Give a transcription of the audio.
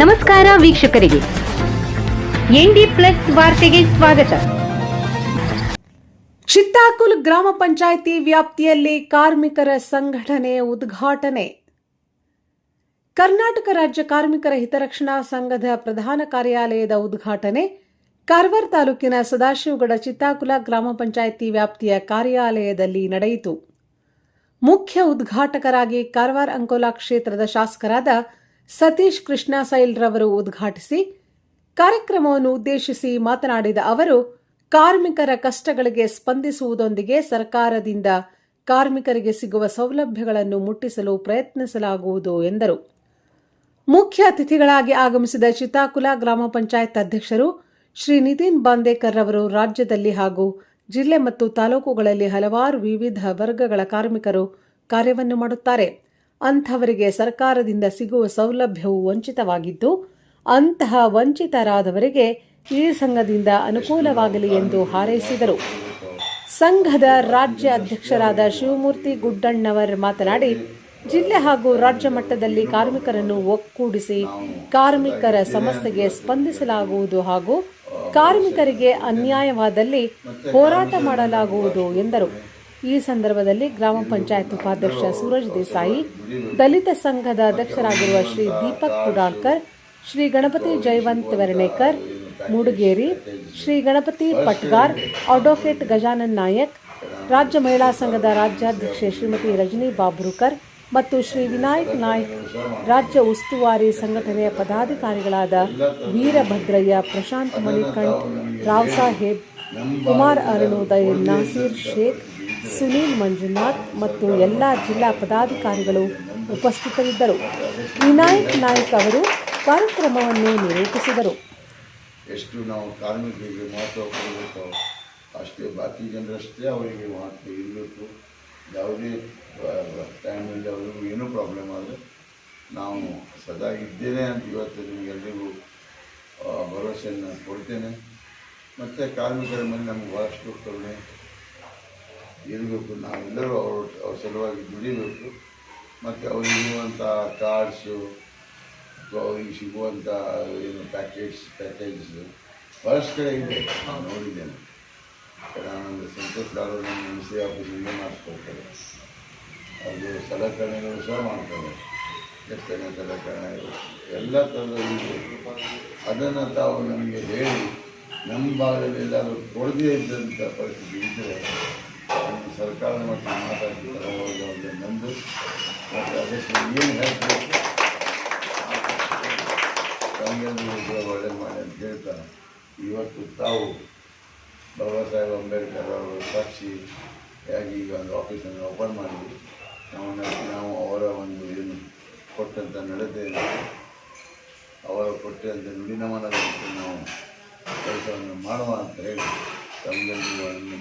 ನಮಸ್ಕಾರ ವೀಕ್ಷಕರಿಗೆ. ND plus ವಾರ್ತೆಗೆ ಸ್ವಾಗತ. ಚಿತ್ತಾಕುಲ್ ಗ್ರಾಮ ಪಂಚಾಯಿತಿ ವ್ಯಾಪ್ತಿಯಲ್ಲಿ ಕಾರ್ಮಿಕರ ಸಂಘಟನೆ ಉದ್ಘಾಟನೆ. ಕರ್ನಾಟಕ ರಾಜ್ಯ ಕಾರ್ಮಿಕರ ಹಿತರಕ್ಷಣಾ ಸಂಘದ ಪ್ರಧಾನ ಕಾರ್ಯಾಲಯದ ಉದ್ಘಾಟನೆ. ಕಾರವಾರ ತಾಲೂಕಿನ ಸದಾಶಿವಗಡ ಚಿತ್ತಾಕುಲ ಗ್ರಾಮ ಪಂಚಾಯಿತಿ ವ್ಯಾಪ್ತಿಯ ಕಾರ್ಯಾಲಯದಲ್ಲಿ ನಡೆಯಿತು. ಮುಖ್ಯ ಉದ್ಘಾಟಕರಾಗಿ ಕಾರವಾರ ಅಂಕೋಲಾ ಕ್ಷೇತ್ರದ ಶಾಸಕರಾದ ಸತೀಶ್ ಕೃಷ್ಣ ಸೈಲ್ರವರು ಉದ್ಘಾಟಿಸಿ ಕಾರ್ಯಕ್ರಮವನ್ನು ಉದ್ದೇಶಿಸಿ ಮಾತನಾಡಿದ ಅವರು, ಕಾರ್ಮಿಕರ ಕಷ್ಟಗಳಿಗೆ ಸ್ಪಂದಿಸುವುದೊಂದಿಗೆ ಸರ್ಕಾರದಿಂದ ಕಾರ್ಮಿಕರಿಗೆ ಸಿಗುವ ಸೌಲಭ್ಯಗಳನ್ನು ಮುಟ್ಟಿಸಲು ಪ್ರಯತ್ನಿಸಲಾಗುವುದು ಎಂದರು. ಮುಖ್ಯ ಅತಿಥಿಗಳಾಗಿ ಆಗಮಿಸಿದ ಚಿತಾಕುಲ ಗ್ರಾಮ ಪಂಚಾಯತ್ ಅಧ್ಯಕ್ಷರು ಶ್ರೀ ನಿತಿನ್ ಬಾಂದೇಕರ್ ರವರು ರಾಜ್ಯದಲ್ಲಿ ಹಾಗೂ ಜಿಲ್ಲೆ ಮತ್ತು ತಾಲೂಕುಗಳಲ್ಲಿ ಹಲವಾರು ವಿವಿಧ ವರ್ಗಗಳ ಕಾರ್ಮಿಕರು ಕಾರ್ಯವನ್ನು ಮಾಡುತ್ತಾರೆ. ಅಂಥವರಿಗೆ ಸರ್ಕಾರದಿಂದ ಸಿಗುವ ಸೌಲಭ್ಯವು ವಂಚಿತವಾಗಿದ್ದು, ಅಂತಹ ವಂಚಿತರಾದವರಿಗೆ ಈ ಸಂಘದಿಂದ ಅನುಕೂಲವಾಗಲಿ ಎಂದು ಹಾರೈಸಿದರು. ಸಂಘದ ರಾಜ್ಯ ಅಧ್ಯಕ್ಷರಾದ ಶಿವಮೂರ್ತಿ ಗುಡ್ಡಣ್ಣವರ್ ಮಾತನಾಡಿ, ಜಿಲ್ಲೆ ಹಾಗೂ ರಾಜ್ಯ ಮಟ್ಟದಲ್ಲಿ ಕಾರ್ಮಿಕರನ್ನು ಒಕ್ಕೂಡಿಸಿ ಕಾರ್ಮಿಕರ ಸಮಸ್ಯೆಗೆ ಸ್ಪಂದಿಸಲಾಗುವುದು ಹಾಗೂ ಕಾರ್ಮಿಕರಿಗೆ ಅನ್ಯಾಯವಾದಲ್ಲಿ ಹೋರಾಟ ಮಾಡಲಾಗುವುದು ಎಂದರು. ಈ ಸಂದರ್ಭದಲ್ಲಿ ಗ್ರಾಮ ಪಂಚಾಯತ್ ಉಪಾಧ್ಯಕ್ಷ ಸೂರಜ್ ದೇಸಾಯಿ ದಲಿತ ಸಂಘದ ಅಧ್ಯಕ್ಷರಾಗಿರುವ ಶ್ರೀ ದೀಪಕ್ ಕುಡಾಳ್ಕರ್ ಶ್ರೀ ಗಣಪತಿ ಜಯವಂತ್ ವೆರ್ಣೇಕರ್ ಮೂಡುಗೇರಿ ಶ್ರೀ ಗಣಪತಿ ಪಟ್ಗಾರ್ ಅಡ್ವೊಕೇಟ್ ಗಜಾನನ್ ನಾಯಕ್ ರಾಜ್ಯ ಮಹಿಳಾ ಸಂಘದ ರಾಜ್ಯಾಧ್ಯಕ್ಷೆ ಶ್ರೀಮತಿ ರಜನಿ ಬಾಬ್ರುಕರ್ ಮತ್ತು ಶ್ರೀ ವಿನಾಯಕ್ ನಾಯ್ಕ್ ರಾಜ್ಯ ಉಸ್ತುವಾರಿ ಸಂಘಟನೆಯ ಪದಾಧಿಕಾರಿಗಳಾದ ವೀರಭದ್ರಯ್ಯ ಪ್ರಶಾಂತ್ ಮಣಿಕಂಠ್ ರಾವ್ ಸಾಹೇಬ್ ಕುಮಾರ್ ಅರುಣೋದಯ್ ನಾಸೀರ್ ಶೇಖ್ ಸುನೀಲ್ ಮಂಜುನಾಥ್ ಮತ್ತು ಎಲ್ಲ ಜಿಲ್ಲಾ ಪದಾಧಿಕಾರಿಗಳು ಉಪಸ್ಥಿತರಿದ್ದರು. ವಿನಾಯಕ್ ನಾಯ್ಕ್ ಅವರು ಕಾರ್ಯಕ್ರಮವನ್ನು ನಿರೂಪಿಸಿದರು. ಎಷ್ಟು ನಾವು ಕಾರ್ಮಿಕರಿಗೆ ಮಹತ್ವ ಕೊಡಬೇಕು ಅಷ್ಟೇ, ಬಾಕಿ ಜನರಷ್ಟೇ ಅವರಿಗೆ ಮಹತ್ವ ಇರಬೇಕು. ಯಾವುದೇ ಟೈಮಲ್ಲಿ ಅವರಿಗೂ ಏನೂ ಪ್ರಾಬ್ಲಮ್ ಆದರೆ ನಾವು ಸದಾ ಇದ್ದೇನೆ ಅಂತ ಇವತ್ತು ನಿಮಗೆಲ್ಲರಿಗೂ ಭರವಸೆಯನ್ನು ಕೊಡ್ತೇನೆ. ಮತ್ತು ಕಾರ್ಮಿಕರ ಮೇಲೆ ನಮ್ಗೆ ಭಾಳಷ್ಟು ಕರುಣೆ. ಇರಬೇಕು. ನಾವೆಲ್ಲರೂ ಅವ್ರ ಅವ್ರ ಸಲುವಾಗಿ ದುಡಿಬೇಕು. ಮತ್ತು ಅವ್ರಿಗೆ ಇರುವಂಥ ಕಾರ್ಡ್ಸು ಅವ್ರಿಗೆ ಸಿಗುವಂಥ ಏನು ಪ್ಯಾಕೇಜ್ ಪ್ಯಾಕೇಜ್ ಭಾಳಷ್ಟು ಕಡೆ ಇದೆ. ನಾವು ನೋಡಿದ್ದೇನೆ. ನಾನೊಂದು ಸಂತೋಷ್ ನಮ್ಮ ಎಂ ಸಿ ಆಫೀಸಿಂದ ಮಾಡಿಸ್ಕೊಡ್ತಾರೆ. ಅದು ಸಲಕರಣೆಗಳು ಸಹ ಮಾಡ್ತಾರೆ. ಕೆತ್ತನೆ ಸಲಕರಣೆಗಳು ಎಲ್ಲ ಥರದ ಅದನ್ನು ತಾವು ನಮಗೆ ಹೇಳಿ, ನಮ್ಮ ಭಾಗದಲ್ಲಿ ಎಲ್ಲಾದರೂ ಕೊಡದೇ ಇದ್ದಂಥ ಪರಿಸ್ಥಿತಿ ಇದ್ದರೆ ಸರ್ಕಾರದ ಮಟ್ಟಿಗೆ ಮಾತಾಡಿ ನಂದು. ಮತ್ತು ಅದಕ್ಕೆ ಏನು ಹೇಳ್ಬೇಕು ಕೂಡ ಒಳ್ಳೇದು ಮಾಡಿ ಅಂತ ಹೇಳ್ತಾ ಇವತ್ತು ತಾವು ಬಾಬಾ ಸಾಹೇಬ್ ಅಂಬೇಡ್ಕರ್ ಅವರು ಸಾಕ್ಷಿಯಾಗಿ ಈಗ ಒಂದು ಆಫೀಸನ್ನು ಓಪನ್ ಮಾಡಿ ನಾವು ನ- ನಾವು ಅವರ ಒಂದು ಏನು ಕೊಟ್ಟಂಥ ನಡತೆ ಅವರ ಕೊಟ್ಟಂಥ ನುಡಿನಮನದಂತೆ ನಾವು ಕೆಲಸವನ್ನು ಮಾಡುವ ಅಂತ ಹೇಳಿ ಮತ್ತೊಮ್ಮೆ ಒಂದು